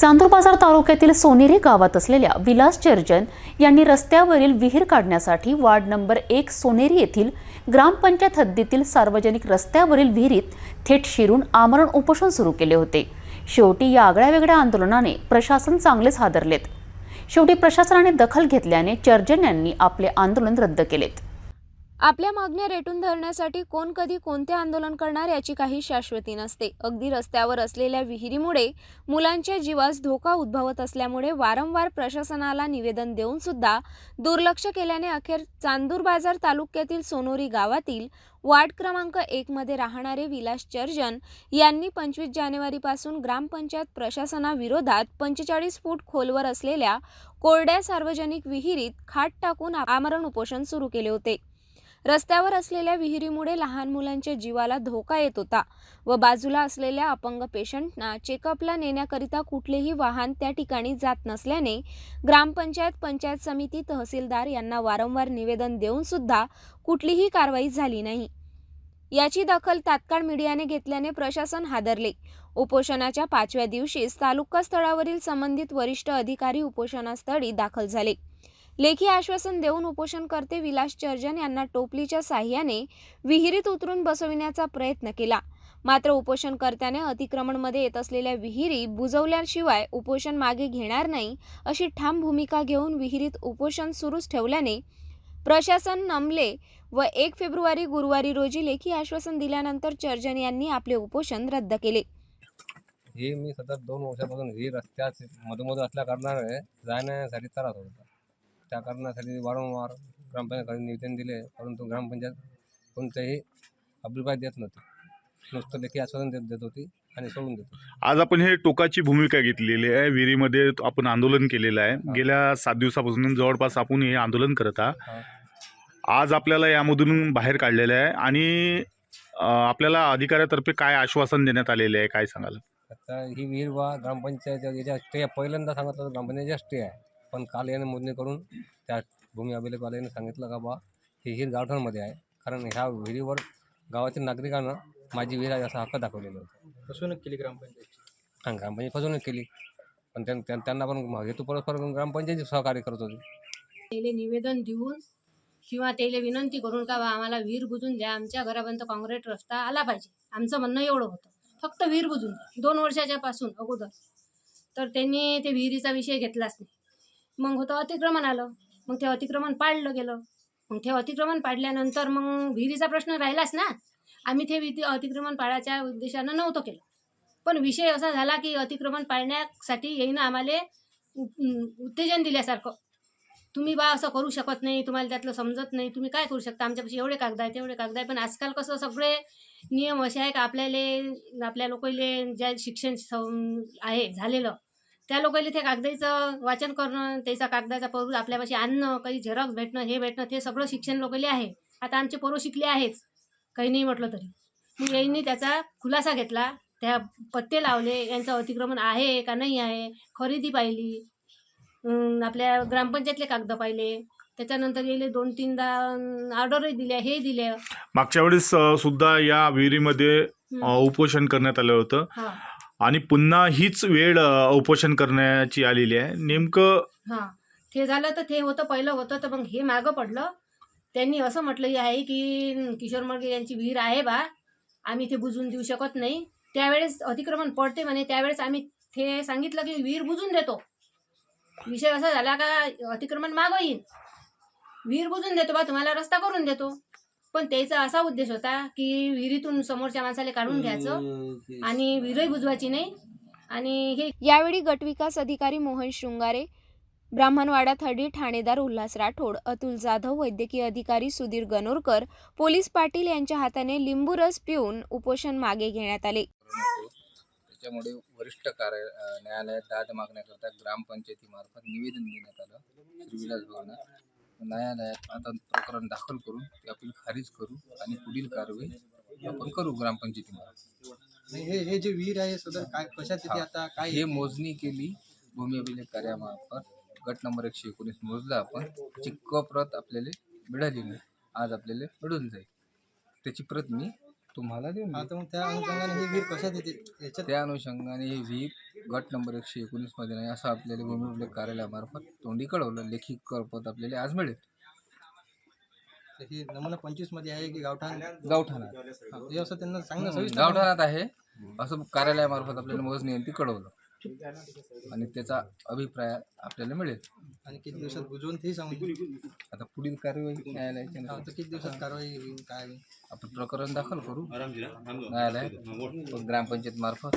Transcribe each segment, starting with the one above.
चांदूर बाजार तालुक्यातील सोनेरी गावात असलेल्या विलास चर्जन यांनी रस्त्यावरील विहीर काढण्यासाठी वार्ड नंबर एक सोनेरी येथील ग्रामपंचायत हद्दीतील सार्वजनिक रस्त्यावरील विहिरीत थेट शिरून आमरण उपोषण सुरू केले होते. शेवटी या आगळ्या वेगळ्या आंदोलनाने प्रशासन चांगलेच हादरलेत. शेवटी प्रशासनाने दखल घेतल्याने चर्जन यांनी आपले आंदोलन रद्द केलेत. आपल्या मागण्या रेटून धरण्यासाठी कोण कधी कोणते आंदोलन करणार याची काही शाश्वती नसते. अगदी रस्त्यावर असलेल्या विहिरीमुळे मुलांच्या जीवास धोका उद्भवत असल्यामुळे वारंवार प्रशासनाला निवेदन देऊन सुद्धा दुर्लक्ष केल्याने अखेर चांदूर बाजार तालुक्यातील सोनोरी गावातील वार्ड क्रमांक एकमध्ये राहणारे विलास चर्जन यांनी पंचवीस जानेवारीपासून ग्रामपंचायत प्रशासनाविरोधात पंचेचाळीस फूट खोलवर असलेल्या कोरड्या सार्वजनिक विहिरीत खाट टाकून आमरण उपोषण सुरू केले होते. रस्त्यावर असलेल्या विहिरीमुळे लहान मुलांच्या जीवाला धोका येत होता व बाजूला असलेल्या अपंग पेशंटना चेकअपला नेण्याकरिता कुठलेही वाहन त्या ठिकाणी जात नसल्याने ग्रामपंचायत पंचायत समिती तहसीलदार यांना वारंवार निवेदन देऊन सुद्धा कुठलीही कारवाई झाली नाही. याची दखल तात्काळ मीडियाने घेतल्याने प्रशासन हादरले. उपोषणाच्या पाचव्या दिवशीच तालुका स्थळावरील संबंधित वरिष्ठ अधिकारी उपोषणास्थळी दाखल झाले. लेखी आश्वासन देऊन उपोषणकर्ते विलास चर्जन यांना टोपलीच्या साह्याने विहिरीत उतरून बसविण्याचा प्रयत्न केला. मात्र उपोषणकर्त्याने अतिक्रमणमध्ये येत असलेल्या विहिरी बुजवल्याशिवाय उपोषण मागे घेणार नाही अशी ठाम भूमिका घेऊन विहिरीत उपोषण सुरूच ठेवल्याने प्रशासन नमले व एक फेब्रुवारी गुरुवारी रोजी लेखी आश्वासन दिल्यानंतर चर्जन यांनी आपले उपोषण रद्द केले. हे मी सतत दोन वर्षापासून हे रस्त्यात मधोमध असल्या कारणाने जाण्यासाठी त्रास होता. त्या कारणासाठी वारंवार ग्रामपंचायतकडे निवेदन दिले परंतु ग्रामपंचायत कोणत्याही अभिप्राय देत नव्हती. नुसतं लेखी आश्वासन देत देत होती आणि सोडून देत आज आपण हे टोकाची भूमिका घेतलेली आहे. विहिरीमध्ये आपण आंदोलन केलेलं आहे. गेल्या सात दिवसापासून जवळपास आपण हे आंदोलन करत आहात. आज आपल्याला यामधून बाहेर काढलेलं आहे आणि आपल्याला अधिकाऱ्यातर्फे काय आश्वासन देण्यात आलेले आहे काय सांगाल? आता ही विहीर बा ग्रामपंचायत याच्या स्टे पहिल्यांदा सांगितलं तर ग्रामपंचायतच्या स्टे आहे. पण काल याने मोजणी करून त्या भूमी अभिलेखवाल्याने सांगितलं का बा ही विहीर गावठाणमध्ये आहे. कारण ह्या विहिरीवर गावातील नागरिकांना माझी विहीर आहे असा हक्क दाखवलेला होता. फसवणूक केली ग्रामपंचायत आणि ग्रामपंचायत फसवणूक केली. पण त्यां त्यां- त्यांना पण हेतू परस्पर ग्रामपंचायत सहकार्य करत होती. त्याला निवेदन देऊन किंवा त्याला विनंती करून का बा आम्हाला विहीर बुजून द्या. आमच्या घरापर्यंत काँक्रीट रस्ता आला पाहिजे. आमचं म्हणणं एवढं होतं. फक्त विहीर बुजून दोन वर्षाच्या पासून अगोदर. तर त्यांनी ते विहिरीचा विषय घेतलाच नाही. मग होतं अतिक्रमण आलं. मग ते अतिक्रमण पाडलं गेलं. मग ते अतिक्रमण पाडल्यानंतर मग विहिरीचा प्रश्न राहिलाच ना. आम्ही ते विधी अतिक्रमण पाडायच्या उद्देशानं नव्हतं केलं. पण विषय असा झाला की अतिक्रमण पाळण्यासाठी येईनं आम्हाला उ- उत्तेजन दिल्यासारखं. तुम्ही बा असं करू शकत नाही तुम्हाला त्यातलं समजत नाही तुम्ही काय करू शकता? आमच्यापाशी एवढे कागद आहे तेवढे कागद आहे पण आजकाल कसं सगळे नियम असे आहे का आपल्याला आपल्या लोकांना ज्या शिक्षण सं- आहे झालेलं त्या लोकांना ते कागदाचं वाचन करणं त्याचा कागदाचा परूज आपल्यापाशी आणणं काही झेरॉक्स भेटणं हे भेटणं ते सगळं शिक्षण लोकांले आहे. आता आमचे पोरं शिकले आहेच. काही नाही म्हटलं तरी. मग यांनी त्याचा खुलासा घेतला. त्या पत्ते लावले. यांचं अतिक्रमण आहे का नाही आहे? खरेदी पाहिली. आपल्या ग्रामपंचायतले कागद पाहिले. त्याच्यानंतर येले दोन तीनदा ऑर्डरही दिल्या हे दिल्या. मागच्या वेळेस सुद्धा या विहिरीमध्ये उपोषण करण्यात आलं होतं. आणि पुन्हा हीच वेळ उपोषण करण्याची आलेली आहे. नेमकं हा ते झालं तर ते होतं पहिलं होतं तर मग हे मागं पडलं. त्यांनी असं म्हटलं आहे की किशोर मडगे यांची विहीर आहे बा आम्ही ते बुजून देऊ शकत नाही. त्यावेळेस अतिक्रमण पडते म्हणे त्यावेळेस आम्ही ते सांगितलं की विहीर बुजून देतो. विषय असा झाला का अतिक्रमण मागं येईन. विहीर बुजून देतो बा तुम्हाला रस्ता करून देतो. पण त्याचा असा उद्देश होता की विहिरीतून समोरच्या माणसाला काढून घ्यायचं आणि विहीरही बुजवायची नाही. आणि हे यावेळी गटविकास अधिकारी मोहन शृंगारे ब्राह्मणवाडा थर्डी ठाणेदार उल्हास राठोड अतुल जाधव वैद्यकीय अधिकारी सुधीर गणोरकर पोलीस पाटील यांच्या हाताने लिंबू रस पिऊन उपोषण मागे घेण्यात आले. त्याच्यामुळे वरिष्ठ कार्य न्यायालयात दाद मागण्याकरता ग्रामपंचायतीमार्फत निवेदन देण्यात आलं. श्री विलास भवनात. न्यायालयात आता प्रकरण दाखल करून ते अपील खारिज करू आणि पुढील कारवाई आपण करू ग्रामपंचायतीमार्फत नाही, हे हे जे विहीर आहे सदर काय येते आता काय? हे मोजणी केली भूमी अभिलेख कार्यामार्फत. गट नंबर एकशे एकोणीस मोजला आपण. त्याची क प्रत आपल्याला मिळाली नाही आज आपल्याला मिळून जाईल. त्याची प्रत मी तुम्हाला देईन. आता मग त्या अनुषंगाने ही विहीर कशात येते त्या अनुषंगाने ही विहीर गट नंबर एकशे एकोणीसमध्ये नाही असं आपल्याला भूमी अभिलेख कार्यालयामार्फत तोंडी कळवलं. लेखी करपत आपल्याला आज मिळेल. तर ही नमुना पंचवीसमध्ये आहे की गावठाण? गावठाणात. हा, हे असं त्यांना सांगणं सविस्तर गावठाणात आहे. असं कार्यालयामार्फत आपल्याला मोजणी आहे ती कळवलं. आणि त्याचा अभिप्राय आपल्याला मिळेल. आणि किती दिवसात बुजवून ते सांगू आता पुढील कार्यवाही न्यायालयाची हा, तर किती दिवसात कारवाई होईल, काय होईल? आपण प्रकरण दाखल करू. न्यायालयात ग्रामपंचायत मार्फत.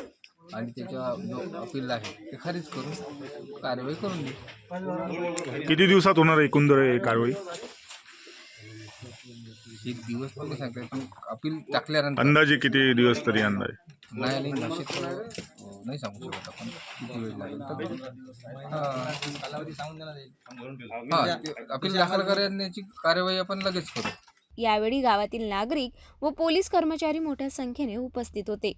आणि त्याच्या जो अपील आहे ते खारिज करू कारवाई करून देऊ. किती दिवसात होणार आहे एकंदर हे कारवाई? एक दिवस पण नाही सांगता येत, पण अपील टाकल्यानंतर अंदाजे किती दिवस तरी अंदाजे? भाषेत अं, नाही सांगू शकत आपण. किती वेळ लागेल तर? हा, हा ते अपील दाखल करण्याची कार्यवाही आपण लगेच करू. यावेळी गावातील नागरिक व पोलीस कर्मचारी मोठ्या संख्येने उपस्थित होते.